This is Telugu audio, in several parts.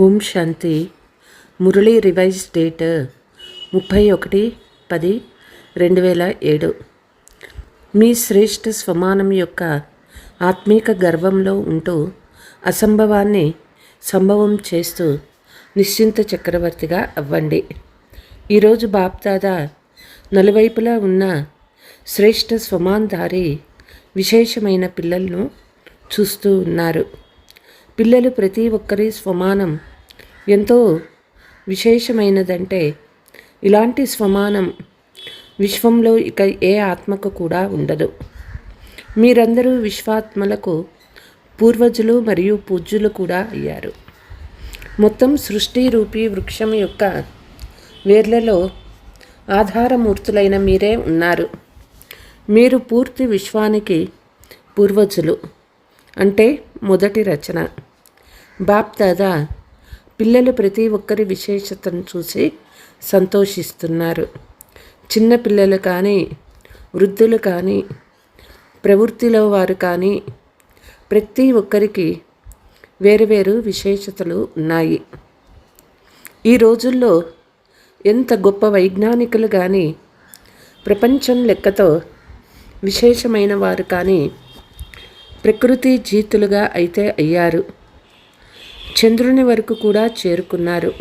ఓం శాంతి. మురళీ రివైజ్ డేట్ ముప్పై ఒకటి పది రెండు వేల ఏడు. మీ శ్రేష్ఠ స్వమానం యొక్క ఆత్మీక గర్వంలో ఉంటూ అసంభవాన్ని సంభవం చేస్తూ నిశ్చింత చక్రవర్తిగా అవ్వండి. ఈరోజు బాప్దాదా నలువైపులా ఉన్న శ్రేష్ఠ స్వమాన్ధారి విశేషమైన పిల్లలను చూస్తూ ఉన్నారు. పిల్లలు ప్రతి ఒక్కరి స్వమానం ఎంతో విశేషమైనదంటే ఇలాంటి స్వమానం విశ్వంలో ఇక ఏ ఆత్మకు కూడా ఉండదు. మీరందరూ విశ్వాత్మలకు పూర్వజులు మరియు పూజ్యులు కూడా అయ్యారు. మొత్తం సృష్టి రూపీ వృక్షం యొక్క వేర్లలో ఆధారమూర్తులైన మీరే ఉన్నారు. మీరు పూర్తి విశ్వానికి పూర్వజులు అంటే మొదటి రచన. బాప్ దాదా పిల్లలు ప్రతి ఒక్కరి విశేషతను చూసి సంతోషిస్తున్నారు. చిన్న పిల్లలు కానీ వృద్ధులు కానీ ప్రవృత్తిలో వారు కానీ ప్రతి ఒక్కరికి వేరు వేరు విశేషతలు ఉన్నాయి. ఈ రోజుల్లో ఎంత గొప్ప వైజ్ఞానికులు కానీ ప్రపంచం లెక్కతో విశేషమైన వారు కానీ ప్రకృతి జీతులుగా అయితే అయ్యారు. చంద్రుని వరకు కూడా చేరుకున్నారు.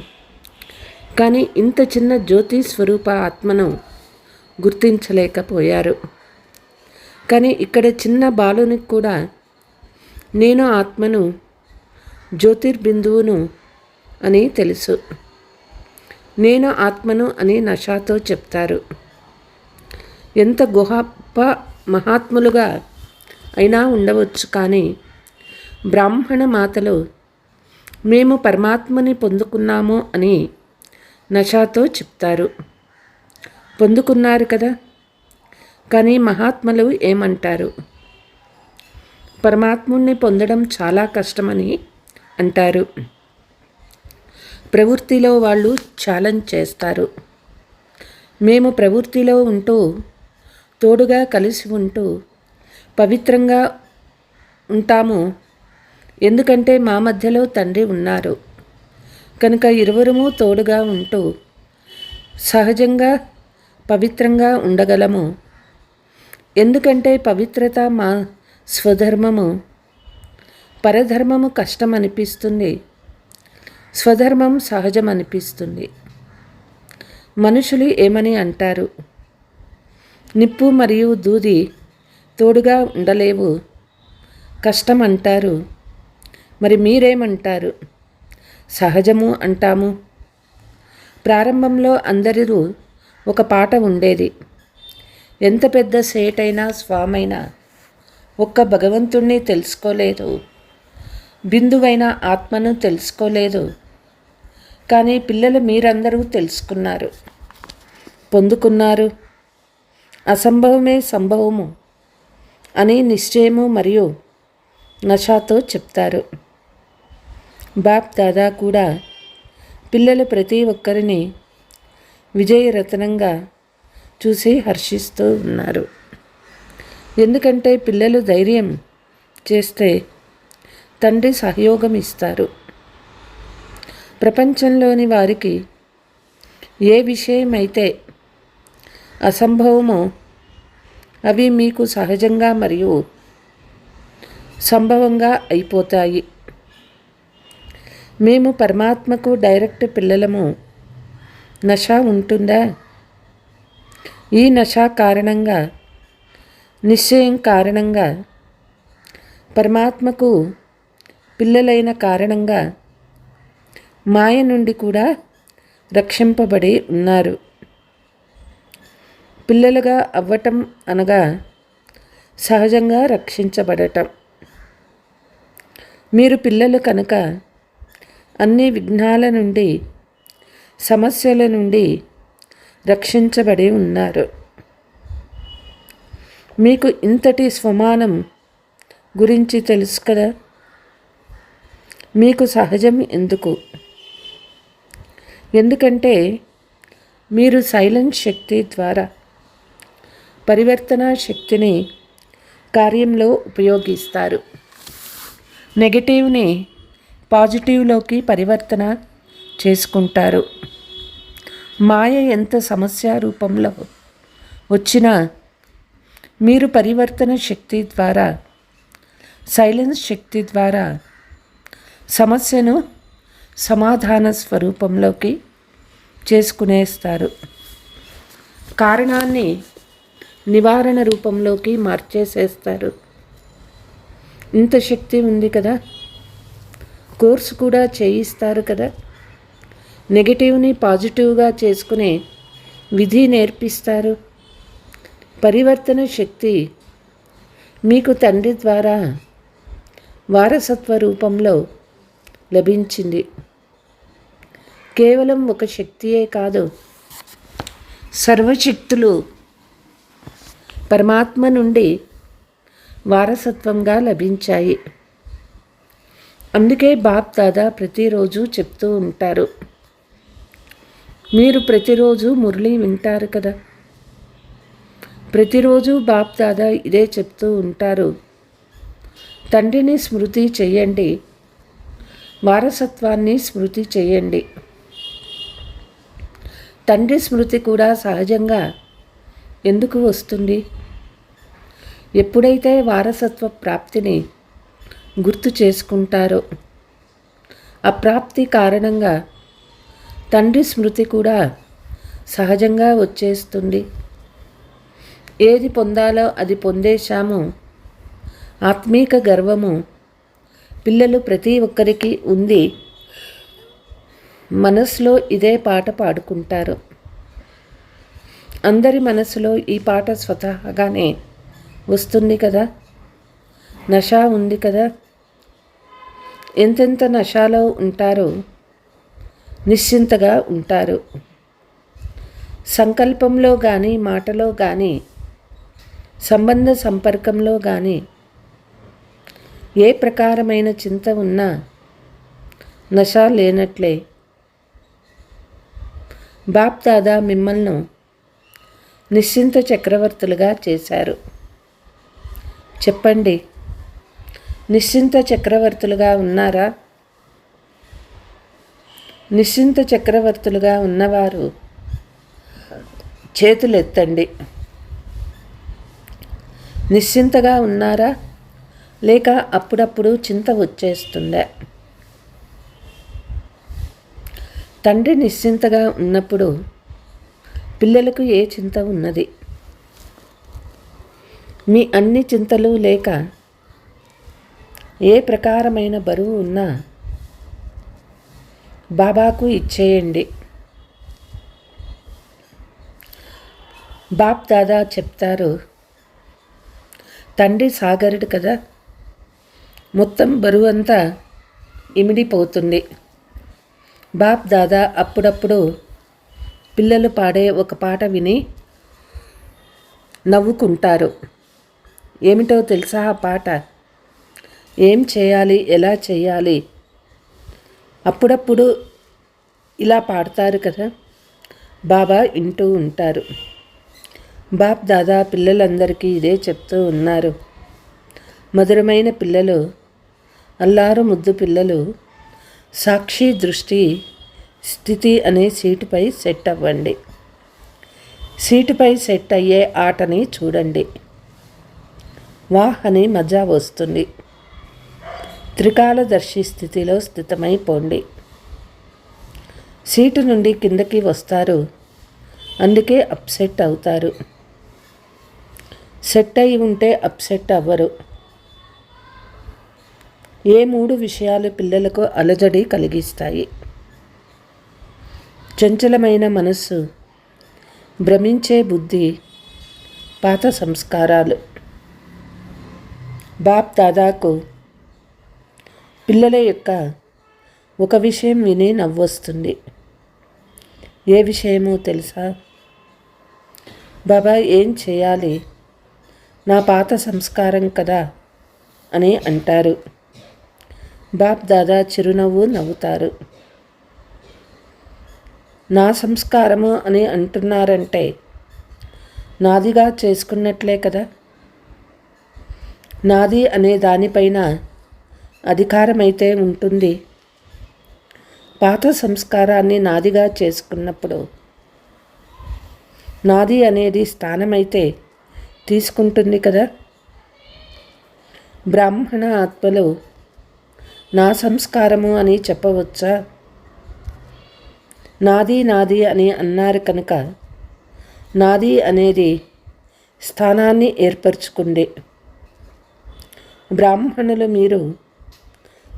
కానీ ఇంత చిన్న జ్యోతి స్వరూప ఆత్మను గుర్తించలేకపోయారు. కానీ ఇక్కడ చిన్న బాలునికి కూడా నేను ఆత్మను జ్యోతిర్బిందువును అని తెలుసు. నేను ఆత్మను అని నషాతో చెప్తారు. ఎంత గుహప్ప మహాత్ములుగా అయినా ఉండవచ్చు కానీ బ్రాహ్మణ మాతలు మేము పరమాత్మని పొందుకున్నాము అని నషాతో చెప్తారు. పొందుకున్నారు కదా? కానీ మహాత్ములు ఏమంటారు? పరమాత్ముణ్ణి పొందడం చాలా కష్టమని అంటారు. ప్రవృత్తిలో వాళ్ళు ఛాలెంజ్ చేస్తారు. మేము ప్రవృత్తిలో ఉంటూ తోడుగా కలిసి ఉంటూ పవిత్రంగా ఉంటాము ఎందుకంటే మా మధ్యలో తండ్రి ఉన్నారు. కనుక ఇరువురము తోడుగా ఉంటూ సహజంగా పవిత్రంగా ఉండగలము. ఎందుకంటే పవిత్రత మా స్వధర్మము పరధర్మము కష్టం అనిపిస్తుంది స్వధర్మం సహజం అనిపిస్తుంది మనుషులు ఏమని అంటారు? నిప్పు మరియు దూది తోడుగా ఉండలేవు. కష్టం అంటారు మరి మీరేమంటారు? సహజము అంటాము. ప్రారంభంలో అందరూ ఒక పాట ఉండేది. ఎంత పెద్ద సేటైనా స్వామైనా ఒక్క భగవంతుణ్ణి తెలుసుకోలేదు. బిందువైన ఆత్మను తెలుసుకోలేదు. కానీ పిల్లలు మీరందరూ తెలుసుకున్నారు. పొందుకున్నారు. అసంభవమే సంభవము అని నిశ్చయము మరియు నషాతో చెప్తారు. బాప్ దాదా కూడా పిల్లలు ప్రతి ఒక్కరిని విజయరత్నంగా చూసి హర్షిస్తూ ఉన్నారు. ఎందుకంటే పిల్లలు ధైర్యం చేస్తే తండ్రి సహయోగం ఇస్తారు. ప్రపంచంలోని వారికి ఏ విషయమైతే అసంభవమో అవి మీకు సహజంగా మరియు సంభవంగా అయిపోతాయి. మేము పరమాత్మకు డైరెక్ట్ పిల్లలము. నష ఉంటుందా? ఈ నష కారణంగా నిశ్చయం కారణంగా పరమాత్మకు పిల్లలైన కారణంగా మాయ నుండి కూడా రక్షింపబడి ఉన్నారు. పిల్లలుగా అవ్వటం అనగా సహజంగా రక్షించబడటం. మీరు పిల్లలు కనుక అన్ని విఘ్నాల నుండి సమస్యల నుండి రక్షించబడి ఉన్నారు. మీకు ఇంతటి స్వమానం గురించి తెలుసు కదా? మీకు సహజం ఎందుకు? ఎందుకంటే మీరు సైలెంట్ శక్తి ద్వారా పరివర్తన శక్తిని కార్యంలో ఉపయోగిస్తారు. నెగటివ్ని పాజిటివ్లోకి పరివర్తన చేసుకుంటారు. మాయ ఎంత సమస్య రూపంలో వచ్చినా మీరు పరివర్తన శక్తి ద్వారా సైలెన్స్ శక్తి ద్వారా సమస్యను సమాధాన స్వరూపంలోకి చేసుకునేస్తారు. కారణాన్ని నివారణ రూపంలోకి మార్చేసేస్తారు. ఇంత శక్తి ఉంది కదా? కోర్సు కూడా చేయిస్తారు కదా. నెగిటివ్ని పాజిటివ్గా చేసుకునే విధి నేర్పిస్తారు. పరివర్తన శక్తి మీకు తండ్రి ద్వారా వారసత్వ రూపంలో లభించింది. కేవలం ఒక శక్తియే కాదు సర్వశక్తులు పరమాత్మ నుండి వారసత్వంగా లభించాయి. అందుకే బాప్ దాదా ప్రతిరోజు చెప్తూ ఉంటారు. మీరు ప్రతిరోజు మురళి వింటారు కదా. ప్రతిరోజు బాప్ దాదా ఇదే చెప్తూ ఉంటారు. తండ్రిని స్మృతి చేయండి. వారసత్వాన్ని స్మృతి చేయండి. తండ్రి స్మృతి కూడా సహజంగా ఎందుకు వస్తుంది? ఎప్పుడైతే వారసత్వ ప్రాప్తిని గుర్తు చేసుకుంటారో? అప్రాప్తి కారణంగా తండ్రి స్మృతి కూడా సహజంగా వచ్చేస్తుంది. ఏది పొందాలో అది పొందేశాము. ఆత్మీక గర్వము పిల్లలు ప్రతి ఒక్కరికి ఉంది. మనసులో ఇదే పాట పాడుకుంటారు. అందరి మనసులో ఈ పాట స్వతహాగానే వస్తుంది కదా? నష ఉంది కదా? ఎంతెంత నషాలో ఉంటారో నిశ్చింతగా ఉంటారు. సంకల్పంలో కానీ మాటలో కానీ సంబంధ సంపర్కంలో కానీ ఏ ప్రకారమైన చింత ఉన్నా నష లేనట్లే. బాప్ దాదా మిమ్మల్ని నిశ్చింత చక్రవర్తులుగా చేశారు. చెప్పండి నిశ్చింత చక్రవర్తులుగా ఉన్నారా? నిశ్చింత చక్రవర్తులుగా ఉన్నవారు చేతులెత్తండి. నిశ్చింతగా ఉన్నారా? లేక అప్పుడప్పుడు చింత వచ్చేస్తుందా? తండ్రి నిశ్చింతగా ఉన్నప్పుడు పిల్లలకు ఏ చింత ఉన్నది? మీ అన్ని చింతలు లేక ఏ ప్రకారమైన బరువు ఉన్నా బాబాకు ఇచ్చేయండి. బాప్ దాదా చెప్తారు తండ్రి సాగరుడు కదా మొత్తం బరువు అంతా ఇమిడిపోతుంది బాప్ దాదా అప్పుడప్పుడు పిల్లలు పాడే ఒక పాట విని నవ్వుకుంటారు. ఏమిటో తెలుసా ఆ పాట? ఏం చేయాలి? ఎలా చేయాలి? అప్పుడప్పుడు ఇలా పాడతారు కదా. బాబా వింటూ ఉంటారు. బాప్ దాదా పిల్లలందరికీ ఇదే చెప్తూ ఉన్నారు. మధురమైన పిల్లలు అల్లారు ముద్దు పిల్లలు సాక్షి దృష్టి స్థితి అనే సీటుపై సెట్ అవ్వండి. సీటుపై సెట్ అయ్యే ఆటని చూడండి. వాహ్ అని మజా వస్తుంది. త్రికాలదర్శి స్థితిలో స్థితమైపోండి. సీటు నుండి కిందకి వస్తారు. అందుకే అప్సెట్ అవుతారు. సెట్ అయి ఉంటే అప్సెట్ అవ్వరు. ఏ మూడు విషయాలు పిల్లలకు అలజడి కలిగిస్తాయి? చంచలమైన మనస్సు భ్రమించే బుద్ధి పాత సంస్కారాలు. బాప్ దాదాకు పిల్లల యొక్క ఒక విషయం విని నవ్వొస్తుంది. ఏ విషయమో తెలుసా? బాబా ఏం చేయాలి? నా పాత సంస్కారం కదా అని అంటారు. బాప్ దాదా చిరునవ్వు నవ్వుతారు. నా సంస్కారము అని అంటున్నారంటే నాదిగా చేసుకున్నట్లే కదా? నాది అనే దానిపైన అధికారమైతే ఉంటుంది. పాత సంస్కారాన్ని నాదిగా చేసుకున్నప్పుడు నాది అనేది స్థానమైతే తీసుకుంటుంది కదా. బ్రాహ్మణ ఆత్మలు నా సంస్కారము అని చెప్పవచ్చా? నాది నాది అని అన్నారు కనుక నాది అనేది స్థానాన్ని ఏర్పరచుకుండే బ్రాహ్మణులు మీరు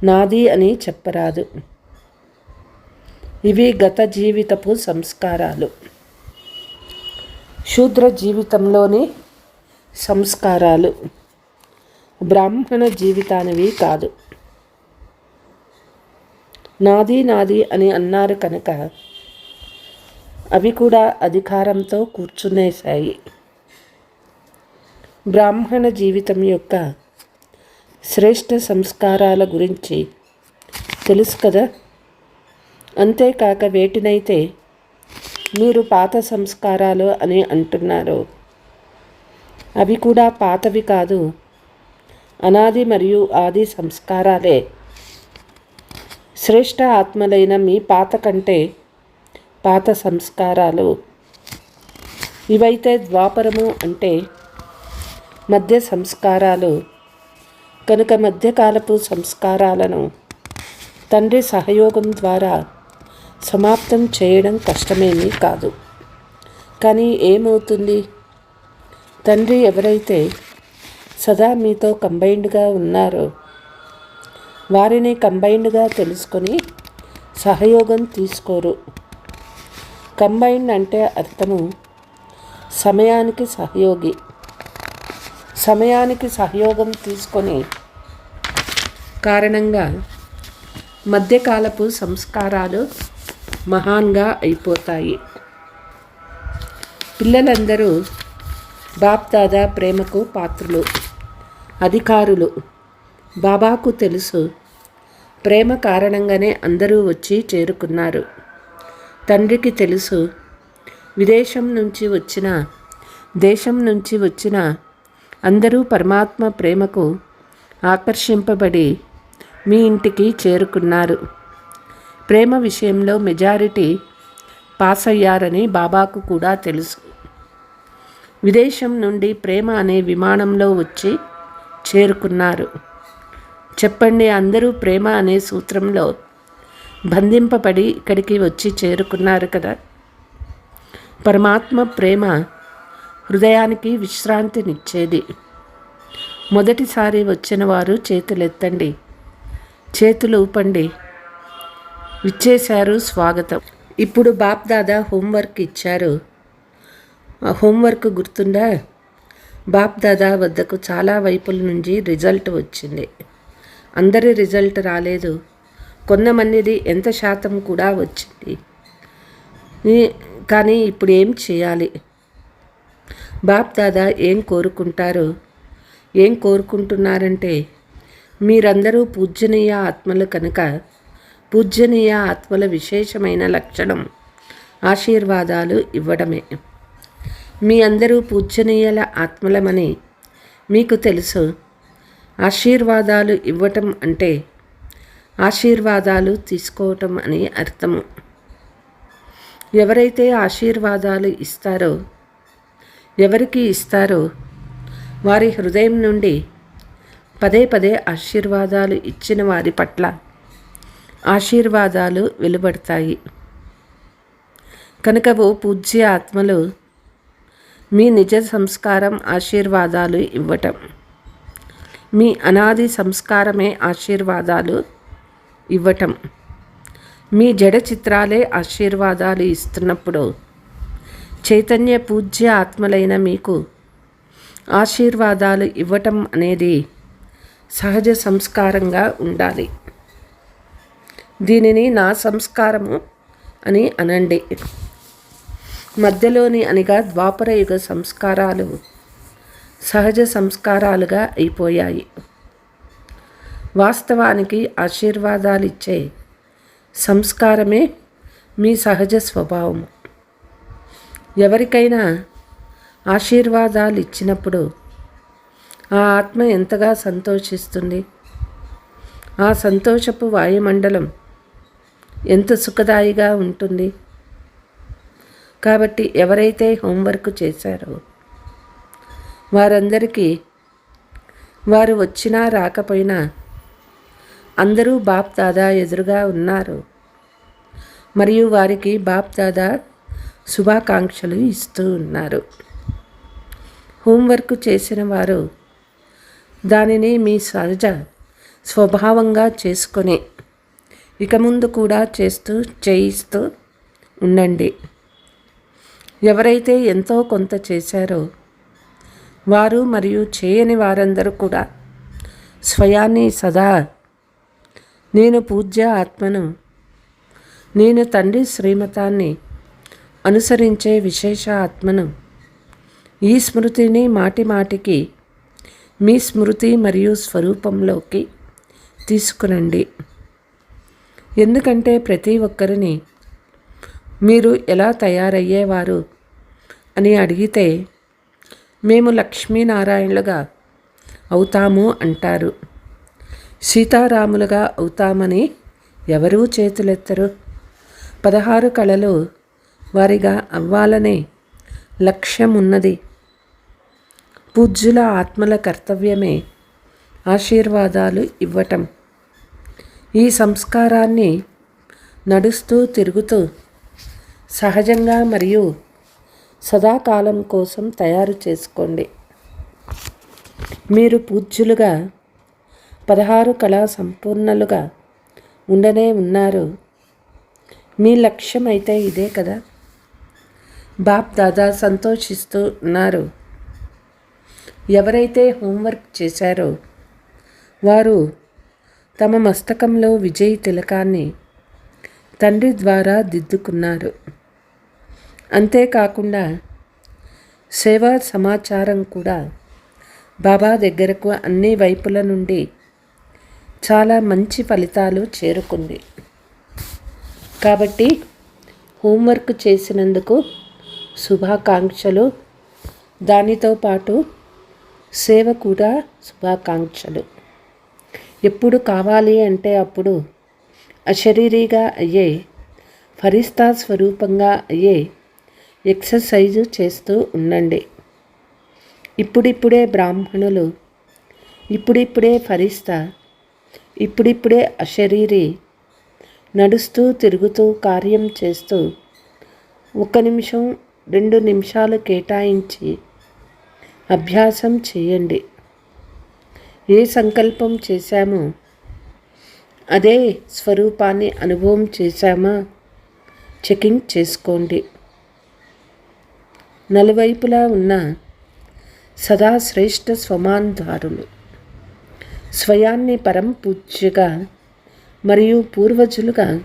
నాది అని చెప్పరాదు. ఇవి గత జీవితపు సంస్కారాలు. శూద్ర జీవితంలోని సంస్కారాలు. బ్రాహ్మణ జీవితానివి కాదు. నాది నాది అని అన్నారు కనుక అవి కూడా అధికారంతో కూర్చునేశాయి. బ్రాహ్మణ జీవితం యొక్క శ్రేష్ఠ సంస్కారాల గురించి తెలుసు కదా? అంతేకాక వేటినైతే మీరు పాత సంస్కారాలు అని అంటున్నారు అవి కూడా పాతవి కాదు అనాది మరియు ఆది సంస్కారాలే. శ్రేష్ఠ ఆత్మలైన మీ పాత కంటే పాత సంస్కారాలు. ఇవైతే ద్వాపరము అంటే మధ్య సంస్కారాలు. కనుక మధ్యకాలపు సంస్కారాలను తండ్రి సహయోగం ద్వారా సమాప్తం చేయడం కష్టమేమీ కాదు. కానీ ఏమవుతుంది? తండ్రి ఎవరైతే సదా మీతో కంబైన్డ్గా ఉన్నారో వారిని కంబైన్డ్గా తెలుసుకొని సహయోగం తీసుకోరు. కంబైన్డ్ అంటే అర్థము సమయానికి సహయోగి. సమయానికి సహయోగం తీసుకొని కారణంగా మధ్యకాలపు సంస్కారాలు మహాన్గా అయిపోతాయి. పిల్లలందరూ బాప్దాదా ప్రేమకు పాత్రులు అధికారులు. బాబాకు తెలుసు ప్రేమ కారణంగానే అందరూ వచ్చి చేరుకున్నారు. తండ్రికి తెలుసు విదేశం నుంచి వచ్చిన దేశం నుంచి వచ్చిన అందరూ పరమాత్మ ప్రేమకు ఆకర్షింపబడి మీ ఇంటికి చేరుకున్నారు. ప్రేమ విషయంలో మెజారిటీ పాస్ అయ్యారని బాబాకు కూడా తెలుసు. విదేశం నుండి ప్రేమ అనే విమానంలో వచ్చి చేరుకున్నారు. చెప్పండి అందరూ ప్రేమ అనే సూత్రంలో బంధింపబడి ఇక్కడికి వచ్చి చేరుకున్నారు కదా? పరమాత్మ ప్రేమ హృదయానికి విశ్రాంతినిచ్చేది. మొదటిసారి వచ్చిన వారు చేతులెత్తండి. చేతులు ఊపండి. ఇచ్చేశారు స్వాగతం. ఇప్పుడు బాప్ దాదా హోంవర్క్ ఇచ్చారు. ఆ హోంవర్క్ గుర్తుందా? బాప్ దాదా వద్దకు చాలా వైపుల నుంచి రిజల్ట్ వచ్చింది. అందరి రిజల్ట్ రాలేదు. కొంతమందిది ఎంత శాతం కూడా వచ్చింది. కానీ ఇప్పుడు ఏం చేయాలి? బాప్ దాదా ఏం కోరుకుంటారు? ఏం కోరుకుంటున్నారంటే మీరందరూ పూజనీయ ఆత్మలు కనుక పూజనీయ ఆత్మల విశేషమైన లక్షణం ఆశీర్వాదాలు ఇవ్వడమే. మీ అందరూ పూజనీయుల ఆత్మలమని మీకు తెలుసు. ఆశీర్వాదాలు ఇవ్వటం అంటే ఆశీర్వాదాలు తీసుకోవటం అని అర్థము ఎవరైతే ఆశీర్వాదాలు ఇస్తారో ఎవరికి ఇస్తారో వారి హృదయం నుండి పదే పదే ఆశీర్వాదాలు ఇచ్చిన వారి పట్ల ఆశీర్వాదాలు వెలువడతాయి. కనుక ఓ పూజ్య ఆత్మలు మీ నిజ సంస్కారం ఆశీర్వాదాలు ఇవ్వటం మీ అనాది సంస్కారమే ఆశీర్వాదాలు ఇవ్వటం మీ జడ చిత్రాలే ఆశీర్వాదాలు ఇస్తున్నప్పుడు చైతన్య పూజ్య ఆత్మలైన మీకు ఆశీర్వాదాలు ఇవ్వటం అనేది సహజ సంస్కారంగా ఉండాలి. దీనిని నా సంస్కారము అని అనండి. మధ్యలోని అనగా ద్వాపర యుగ సంస్కారాలు సహజ సంస్కారాలుగా అయిపోయాయి. వాస్తవానికి ఆశీర్వాదాలు ఇచ్చే సంస్కారమే మీ సహజ స్వభావము. ఎవరికైనా ఆశీర్వాదాలు ఇచ్చినప్పుడు ఆ ఆత్మ ఎంతగా సంతోషిస్తుంది? ఆ సంతోషపు వాయుమండలం ఎంత సుఖదాయిగా ఉంటుంది? కాబట్టి ఎవరైతే హోంవర్క్ చేశారో వారందరికీ వారు వచ్చినా రాకపోయినా అందరూ బాప్ దాదా ఎదురుగా ఉన్నారు. మరియు వారికి బాప్ దాదా శుభాకాంక్షలు ఇస్తూ ఉన్నారు. హోంవర్క్ చేసిన వారు దానిని మీ సహజ స్వభావంగా చేసుకొని ఇక ముందు కూడా చేస్తూ చేయిస్తూ ఉండండి. ఎవరైతే ఎంతో కొంత చేశారో వారు మరియు చేయని వారందరూ కూడా స్వయాన్ని సదా నేను పూజ్య ఆత్మను నేను తండ్రి శ్రీమతాన్ని అనుసరించే విశేష ఆత్మను ఈ స్మృతిని మాటి మాటికి మీ స్మృతి మరియు స్వరూపంలోకి తీసుకురండి. ఎందుకంటే ప్రతి ఒక్కరిని మీరు ఎలా తయారయ్యేవారు అని అడిగితే మేము లక్ష్మీనారాయణులుగా అవుతాము అంటారు. సీతారాములుగా అవుతామని ఎవరూ చేతులెత్తరు. పదహారు కళలు వారిగా అవ్వాలనే లక్ష్యం ఉన్నది పూజ్యుల ఆత్మల కర్తవ్యమే ఆశీర్వాదాలు ఇవ్వటం. ఈ సంస్కారాన్ని నడుస్తూ తిరుగుతూ సహజంగా మరియు సదాకాలం కోసం తయారు చేసుకోండి. మీరు పూజ్యులుగా పదహారు కళా సంపూర్ణలుగా ఉండనే ఉన్నారు. మీ లక్ష్యం అయితే ఇదే కదా? బాప్ దాదా సంతోషిస్తూ ఉన్నారు. ఎవరైతే హోంవర్క్ చేశారో వారు తమ మస్తకంలో విజయ్ తిలకాన్ని తండ్రి ద్వారా దిద్దుకున్నారు. అంతేకాకుండా సేవా సమాచారం కూడా బాబా దగ్గరకు అన్ని వైపుల నుండి చాలా మంచి ఫలితాలు చేరుకుంది. కాబట్టి హోంవర్క్ చేసినందుకు శుభాకాంక్షలు. దానితో పాటు సేవ కూడా శుభాకాంక్షలు. ఎప్పుడు కావాలి అంటే అప్పుడు అశరీరీగా అయ్యే ఫరిస్తా స్వరూపంగా అయ్యే ఎక్సర్సైజు చేస్తూ ఉండండి. ఇప్పుడిప్పుడే బ్రాహ్మణులు ఇప్పుడిప్పుడే ఫరిస్తా ఇప్పుడిప్పుడే అశరీరి నడుస్తూ తిరుగుతూ కార్యం చేస్తూ ఒక నిమిషం రెండు నిమిషాలు కేటాయించి అభ్యాసం చేయండి. ఏ సంకల్పం చేశామో అదే స్వరూపాన్ని అనుభవం చేశామా చెకింగ్ చేసుకోండి. నలువైపులా ఉన్న సదా శ్రేష్ఠ స్వమాన్ధారులు స్వయాన్ని పరం పూజ్యగా మరియు పూర్వజులుగా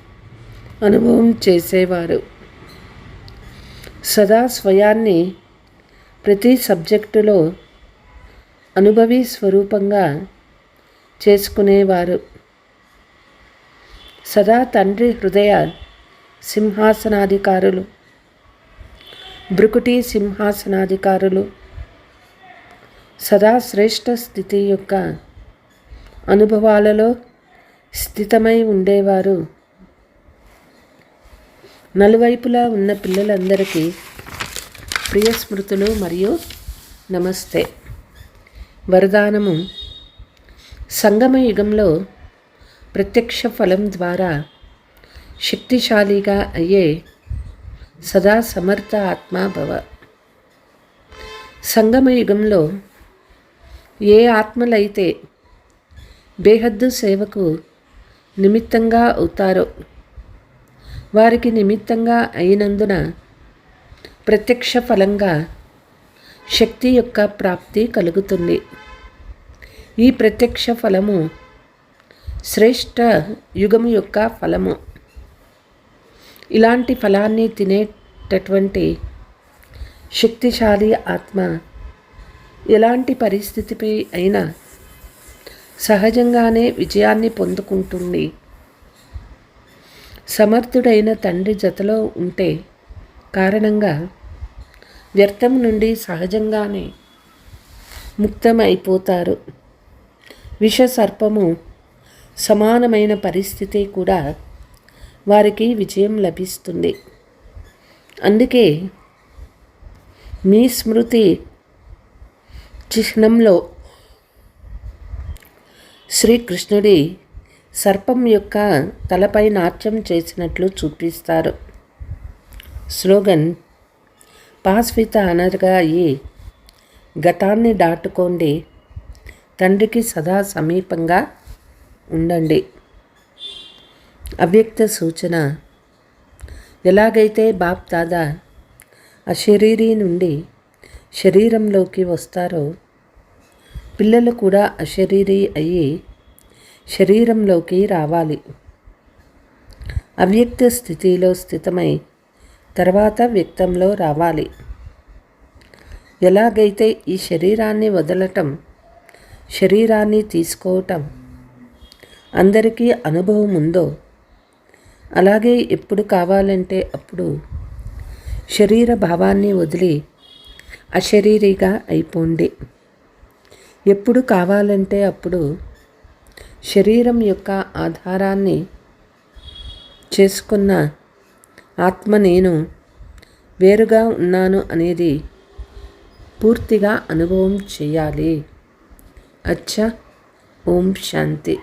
అనుభవం చేసేవారు. సదా స్వయాన్ని ప్రతి సబ్జెక్టులో అనుభవి స్వరూపంగా చేసుకునేవారు. సదా తండ్రి హృదయ సింహాసనాధికారులు బ్రుకుటి సింహాసనాధికారులు సదా శ్రేష్ఠ స్థితి యొక్క అనుభవాలలో స్థితమై ఉండేవారు. నలువైపులా ఉన్న పిల్లలందరికీ ప్రియ స్మృతులు మరియు నమస్తే. వరదానము. సంగమ యుగంలో ప్రత్యక్ష ఫలం ద్వారా శక్తిశాలిగా అయ్యే సదా సమర్థ ఆత్మాభవ సంగమ యుగంలో ఏ ఆత్మలైతే బేహద్దు సేవకు నిమిత్తంగా అవుతారో వారికి నిమిత్తంగా అయినందున ప్రత్యక్ష ఫలంగా శక్తి యొక్క ప్రాప్తి కలుగుతుంది. ఈ ప్రత్యక్ష ఫలము శ్రేష్ట యుగము యొక్క ఫలము. ఇలాంటి ఫలాన్ని తినేటటువంటి శక్తిశాలి ఆత్మ ఎలాంటి పరిస్థితిపై అయినా సహజంగానే విజయాన్ని పొందుకుంటుంది. సమర్థుడైన తండ్రి జతలో ఉంటే కారణంగా వ్యర్థం నుండి సహజంగానే ముక్తమైపోతారు. విష సర్పము సమానమైన పరిస్థితి కూడా వారికి విజయం లభిస్తుంది. అందుకే మీ స్మృతి చిహ్నంలో శ్రీకృష్ణుడి సర్పం యొక్క తలపై నాట్యం చేసినట్లు చూపిస్తారు. స్లోగన్ పాస్విత అనర్గా అయ్యి గతాన్ని దాటుకోండి. తండ్రికి సదా సమీపంగా ఉండండి. అవ్యక్త సూచన ఎలాగైతే బాప్ దాదా అశరీరీ నుండి శరీరంలోకి వస్తారో పిల్లలు కూడా అశరీరీ అయ్యి శరీరంలోకి రావాలి. అవ్యక్త స్థితిలో స్థితమై తర్వాత వ్యక్తంలో రావాలి. ఎలాగైతే ఈ శరీరాన్ని వదలటం శరీరాన్ని తీసుకోవటం అందరికీ అనుభవం ఉందో అలాగే ఎప్పుడు కావాలంటే అప్పుడు శరీర భావాన్ని వదిలి అశరీరిగా అయిపోండి. ఎప్పుడు కావాలంటే అప్పుడు శరీరం యొక్క ఆధారాన్ని చేసుకున్న ఆత్మ నేను వేరుగా ఉన్నాను అనేది పూర్తిగా అనుభవం చేయాలి. అచ్చా. ఓం శాంతి.